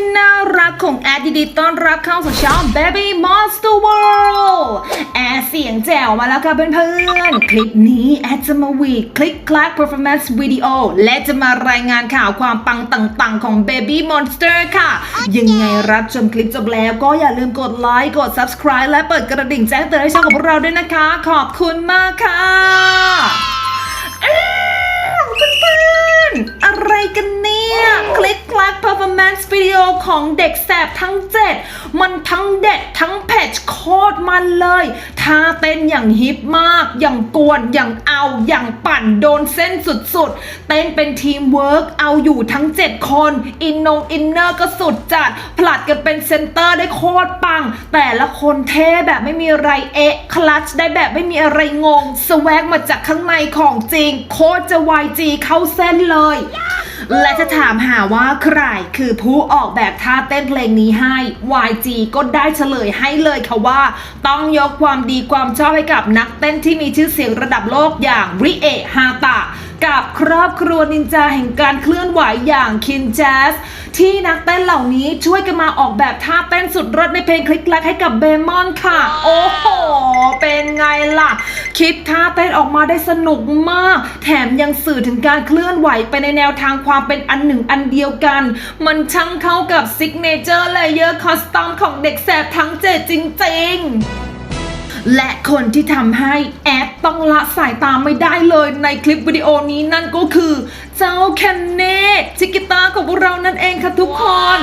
ที่น่ารักของแอดดีต้อนรับเข้าสู่ช่อง Baby Monster World แอดเสียงแจ๋วมาแล้วค่ะเพื่อนๆ คลิปนี้แอดจะมาวีคลิกคลัก performance video และจะมารายงานข่าวความปังต่างๆ ของ Baby Monster ค่ะ ยังไงรับชมคลิปจบแล้วก็อย่าลืมกดไลค์กด subscribe และเปิดกระดิ่งแจ้งเตือนให้ช่องของเราด้วยนะคะ ขอบคุณมากค่ะเพื่อนๆอะไรกัน เนี่ย คลิกคลัก performance video ของเด็กแสบทั้ง 7 มันทั้งเด็ดทั้งเผ็ดโคตรมันเลยท่าเต้นอย่างฮิปมาก อย่างกวน อย่างเอา อย่างปั่นโดนเส้นสุดๆ เต้นเป็นทีมเวิร์กเอาอยู่ทั้ง 7 คน อินนงอินเนอร์ก็สุดจัด ผลัดกันเป็นเซนเตอร์ได้โคตรปัง แต่ละคนเท่แบบไม่มีอะไรเอะคลัชได้แบบไม่มีอะไรงง สวกมาจากข้างในของจริง โคตรจะ YG เข้าเส้นเลย และจะถามหาว่าใครคือผู้ออกแบบท่าเต้นเพลงนี้ให้ YG ก็ได้เฉลยให้เลยค่ะว่า ต้องยกความดีความชอบให้กับนักเต้นที่มีชื่อเสียงระดับโลกอย่างริเอะฮาตะ กับครอบครัวนินจาแห่งการเคลื่อนไหวอย่างคินแจสที่นักเต้นเหล่านี้ช่วยกันมาออกแบบท่าเต้นสุดรดในเพลงคลิกลักให้กับเบมอนค่ะ โอ้โห เป็นไงล่ะคิดท่าเต้นออกมาได้สนุกมาก แถมยังสื่อถึงการเคลื่อนไหวไปในแนวทางความเป็นอันหนึ่งอันเดียวกัน มันช่างเข้ากับซิกเนเจอร์เลเยอร์คอสตอมของเด็กแสบทั้งเจ็ดจริง ๆ และคนที่ทำให้แอดต้องละสายตาไม่ได้เลยในคลิปวิดีโอนี้นั่นก็คือ เจ้าแคนเน่ชิกิตาของพวกเรานั่นเองค่ะทุกคน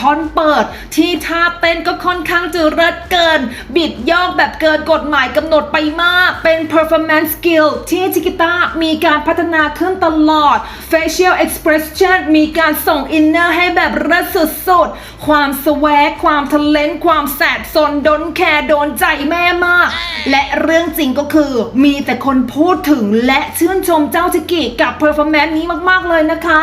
ท่อนเปิด ที่ท่าเต้นก็ค่อนข้างจะเลิศเกิน บิดโยกแบบเกินกฎหมายกำหนดไปมาก เป็น performance skill ที่ชิกิต้ามีการพัฒนาขึ้นตลอด facial expression มีการส่งอินเนอร์ให้แบบเลิศสุดๆ ความสวกความทะเลนความแสบซนดนแคร์โดนใจแม่มาก และเรื่องจริงก็คือ มีแต่คนพูดถึงและชื่นชมเจ้าชิกิกับ performance นี้มากๆเลยนะคะ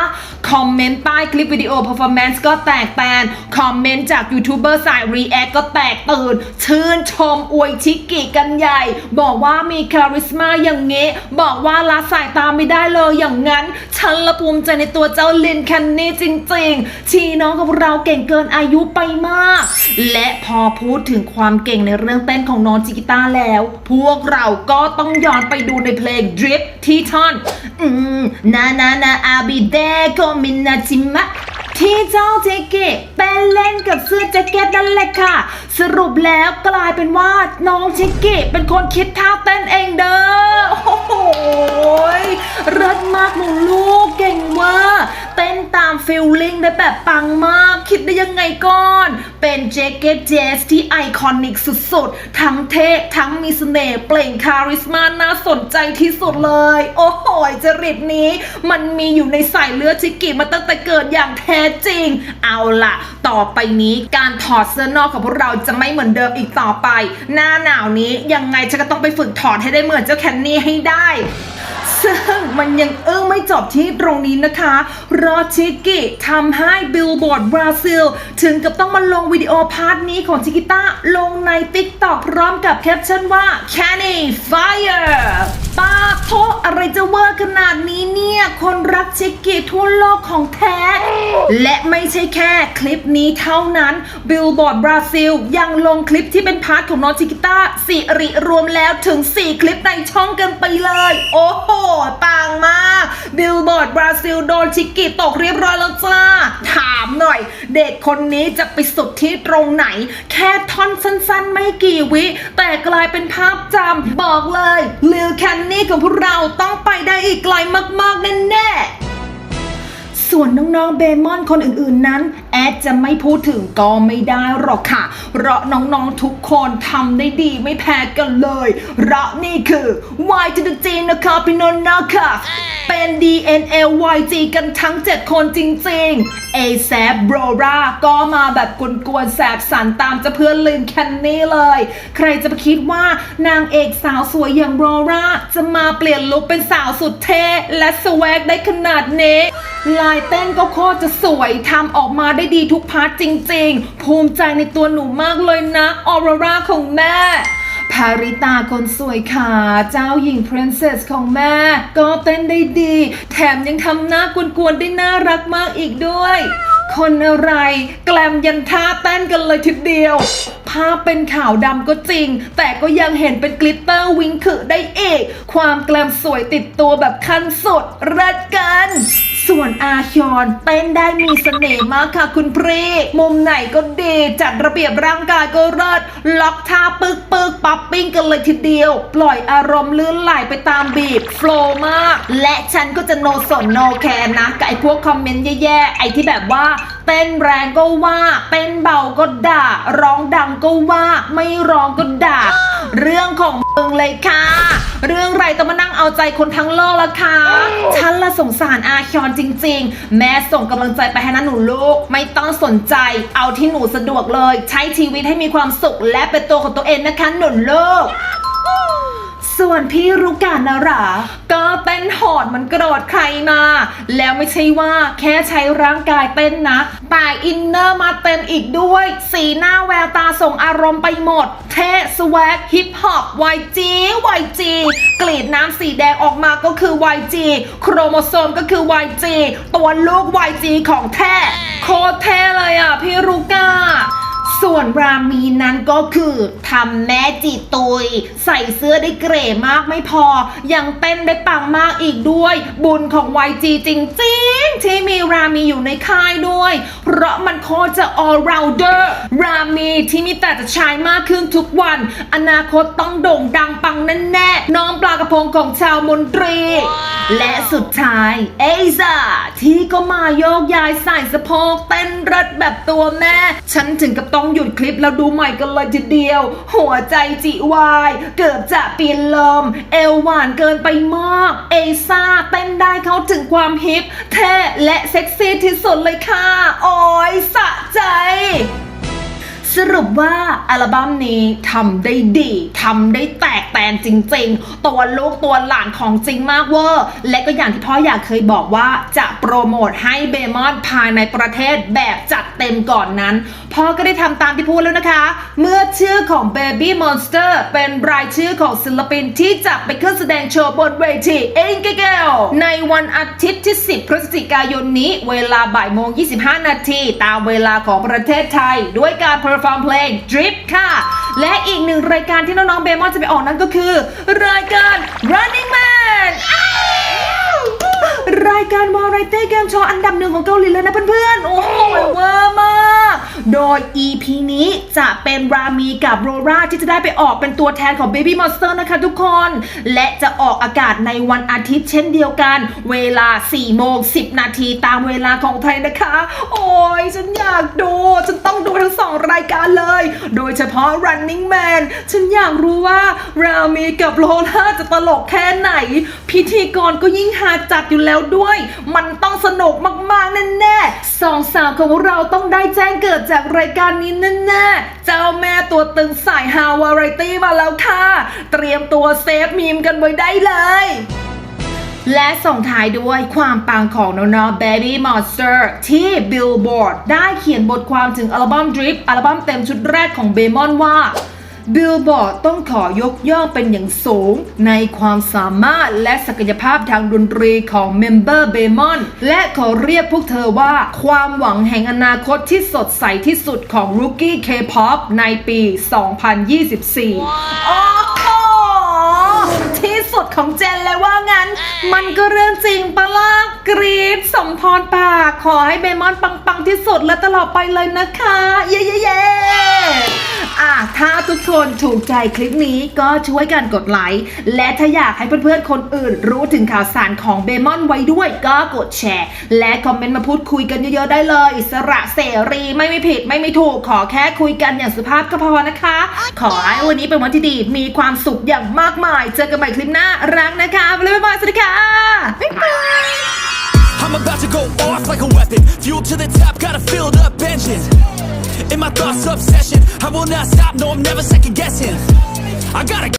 คอมเมนต์ใต้คลิปวิดีโอ performance ก็แตกแตน คอมเมนต์จากยูทูบเบอร์สาย react ก็แตกตื่น ชื่นชมอวยชิกกิกันใหญ่ บอกว่ามีคาริสมาอย่างเงี้ บอกว่าละสายตาไม่ได้เลยอย่างนั้น ฉันละภูมิใจในตัวเจ้าลินแคนนี่จริง ๆ ชีน้องของเราเก่งเกินอายุไปมาก และพอพูดถึงความเก่งในเรื่องเต้นของน้องจิกิต้าแล้ว พวกเราก็ต้องย้อนไปดูในเพลง Drip ที่ท่อน อืม นานานาอาบิเดโกมินาจิมะ ที่เจ้าเจเกะเต้นเล่นกับเสื้อแจ็คเก็ตนั่นแหละค่ะ สรุปแล้วกลายเป็นว่าน้องเจเกะเป็นคนคิดท่าเต้นเองเด้อโอ้โหยเลิศมากหนูลูกเก่งเวอร์เต้นตามฟิลลิ่งได้แบบปังมาก คิดได้ยังไงก่อน เป็นแจ็คเก็ตเจสที่ไอคอนิกสุดๆ ทั้งเท่ทั้งมีเสน่ห์เปล่งคาริสมาน่าสนใจที่สุดเลย โอ้โหจริตนี้ มันมีอยู่ในสายเลือดชิกิมาตั้งแต่เกิดอย่างแท้จริง เอาล่ะต่อไปนี้การถอดเสื้อนอกของพวกเราจะไม่เหมือนเดิมอีกต่อไป หน้าหนาวนี้ยังไงฉันก็ต้องไปฝึกถอดให้ได้เหมือนเจ้าแคนนี่ให้ได้ ซึ่งมันยังเอึ้งไม่จบที่ตรงนี้นะคะรอชิกิทำให้ Billboard Brazil ถึงกับต้องมาลงวิดีโอพาร์ทนี้ของชิกิต้าลงใน TikTok พร้อมกับแคปชั่นว่า Canny Fire ปาโทอะไรจะเวอร์ขนาดนี้เนี่ย คนรักชิกิทั่วโลกของแท้ และไม่ใช่แค่คลิปนี้เท่านั้น Billboard Brazil ยังลงคลิปที่เป็นพาร์ทของน้องชิกิต้าสิริรวมแล้วถึง 4 คลิปในช่องกันไปเลย โอ้โหปังมาก Billboard Brazil โดนชิกิตกเรียบร้อยแล้วจ้า ถามหน่อย เด็กคนนี้จะไปสุดที่ตรงไหน แค่ท่อนสั้นๆ ไม่กี่วิ แต่กลายเป็นภาพจำบอกเลยลิลแคนนี่ของพวกเราต้องไปได้อีกไกลมากๆแน่ๆส่วนน้องๆเบมอนคนอื่นๆนั้น แอดจะไม่พูดถึงก็ไม่ได้หรอกค่ะ เพราะน้องๆทุกคนทำได้ดีไม่แพ้กันเลยเราะนี่คือ Y จะดูจีนนะคะพี่นนท์นะคะเป็น DNA YG กันทั้ง 7 คนจริงๆ a s a p b r o r a ก็มาแบบกวนๆแสบสันตามจะเพื่อนลินแคนนี่เลย ใครจะไปคิดว่านางเอกสาวสวยอย่างโบราจะมาเปลี่ยนลุคเป็นสาวสุดเท่และสวกได้ขนาดนี้ ลายเต้นก็โคตรจะสวยทำออกมาได้ดีทุกพาร์ทจริงๆ ภูมิใจในตัวหนูมากเลยนะออโรราของแม่ภาริตาคนสวยค่ะเจ้าหญิง princess ของแม่ ก็เต้นได้ดี แถมยังทำหน้ากวนๆได้น่ารักมากอีกด้วย คนอะไร แกลมยันท่าเต้นกันเลยทีเดียว ภาพเป็นขาวดำก็จริง แต่ก็ยังเห็นเป็นกลิตเตอร์วิงคือได้เอกความแกลมสวยติดตัวแบบขั้นสุดรัดกัน ส่วนอาฮยอนเต้นได้มีเสน่ห์มากค่ะคุณพรีมุมไหนก็ดีจัดระเบียบร่างกายก็เลิศล็อกท่าปึกปึกปั๊บปิ้งกันเลยทีเดียว ปล่อยอารมณ์ลื่นไหลไปตามบีบโฟล์มาก และฉันก็จะโนสนโนแคร์นะกับไอ้พวกคอมเมนต์แย่ๆไอ้ที่แบบว่าเต้นแรงก็ว่า เต้นเบาก็ด่า ร้องดังก็ว่า ไม่ร้องก็ด่า เรื่องของมึงเลยค่ะ เรื่องไรต้องมานั่งเอาใจคนทั้งโลกละคะฉันละสงสารอาคยอนจริง ๆ แม่ส่งกำลังใจไปให้นะหนูลูก ไม่ต้องสนใจ เอาที่หนูสะดวกเลย ใช้ชีวิตให้มีความสุขและเป็นตัวของตัวเองนะคะหนูลูก ส่วนพี่รุกานารา ก็เต้นโหดเหมันโกรธใครมา แล้วไม่ใช่ว่าแค่ใช้ร่างกายเต้นนะ แต่อินเนอร์มาเต็มอีกด้วย สีหน้าแววตาส่งอารมณ์ไปหมด เทสแวกฮิปฮอป YG YG กลีดน้ำสีแดงออกมาก็คือ YG โครโมโซมก็คือ YG ตัวลูก YG ของแท้โคตรแท้เลยอะพี่รุกา วนรามีนั้นก็คือทำแม่จีตุย ใส่เสื้อได้เกรมากไม่พอ ยังเต้นได้ปังมากอีกด้วย บุญของ YG จริงๆ ที่มีรามีอยู่ในค่ายด้วย เพราะมันโคจะ all rounder รามีที่มีแต่จะชายมากขึ้นทุกวัน อนาคตต้องโด่งดังปังแน่ๆน้องปลากระพงของชาวมนตรี และสุดท้ายเอซ่าที่ก็มาโยกย้ายใส่สะโพกเต้นรัดแบบตัวแม่ ฉันถึงกับต้องหยุดคลิปแล้วดูใหม่กันเลยทีเดียว หัวใจจิวาย เกือบจะเปลี่ยนลม เอวหวานเกินไปมาก เอซ่าเต้นได้เข้าถึงความฮิปเท่และเซ็กซี่ที่สุดเลยค่ะ โอ้ยสะใจ สรุปว่าอัลบั้มนี้ทำได้ดีทำได้แตกแตนจริง ๆ ตัวลูกตัวหลานของจริงมากเวอร์และก็อย่างที่พ่ออยากเคยบอกว่าจะโปรโมทให้เบมอนภายในประเทศแบบจัดเต็มก่อนนั้น พ่อก็ได้ทำตามที่พูดแล้วนะคะ เมื่อชื่อของ Baby Monster เป็นรายชื่อของศิลปินที่จะไปขึ้นแสดงโชว์บนเวทีเองเกลในวันอาทิตย์ที่ 10 พฤศจิกายนนี้ เวลาบ่ายโมง 25 นาทีตามเวลาของประเทศไทย ด้วยการ perform เพลง Drip ค่ะ และอีกหนึ่งรายการที่น้องๆเบมอนจะไปออกนั่นก็คือ รายการ Running Man อ้าวรายการวาไรตี้เกมโชว์อันดับหนึ่งของเกาหลีเลยนะเพื่อนๆ โอ้โหเวอร์มาก โดย EP นี้จะเป็นรามีกับโรราที่จะได้ไปออกเป็นตัวแทนของ Baby Monster นะคะทุกคน และจะออกอากาศในวันอาทิตย์เช่นเดียวกัน เวลา 4 โมง 10 นาทีตามเวลาของไทยนะคะ โอ้ยฉันอยากดู ฉันต้องดูทั้งสองรายการเลย โดยเฉพาะ Running Man ฉันอยากรู้ว่ารามีกับโรล่าจะตลกแค่ไหน พิธีกรก็ยิ่งหาจัดอยู่แล้วด้วย มันต้องสนุกมากๆแน่ๆสองสาวของเราต้องได้แจ้งเกิดจากรายการนี้แน่ๆ เจ้าแม่ตัวตึงสายฮาวาไรตี้มาแล้วค่ะ เตรียมตัวเซฟมีมกันไว้ได้เลยและส่งท้ายด้วยความปังของน้องๆ Baby Monster ที่ Billboard ได้เขียนบทความถึงอัลบั้ม Drip อัลบั้มเต็มชุดแรกของเบมอนว่า Billboard ต้องขอยกย่องเป็นอย่างสูง ในความสามารถและศักยภาพทางดนตรีของเมมเบอร์เบมอนและขอเรียกพวกเธอว่า ความหวังแห่งอนาคตที่สดใสที่สุดของ Rookie K-pop ในปี 2024 โอ้โหที่สุดของเจนเลยว่างั้น มันก็เรื่องจริงปะล่ะกรีดสมพรปาก ขอให้เบมอนปัง ๆ ที่สุดและตลอดไปเลยนะคะ เย้เย้เย้ อะถ้าทุกคนถูกใจคลิปนี้ก็ช่วยกันกดไลค์และถ้าอยากให้เพื่อนๆคนอื่น รู้ถึงข่าวสารของเบมอนไว้ด้วย ก็กดแชร์ และคอมเมนต์มาพูดคุยกันเยอะๆได้เลย อิสระเสรีไม่มีผิดไม่มีถูกขอแค่คุยกันอย่างสุภาพก็พอนะคะ ขอให้วันนี้เป็นวันที่ดีมีความสุขอย่างมากมาย เจอกันใหม่คลิปหน้ารักนะคะบ๊ายบายสวัสดีค่ะบ๊ายบาย I'm about to go off like a weapon. Fuel to the top, got a filled up engine. In my thoughts, obsession. I will not stop, no, I'm never second guessing. I gotta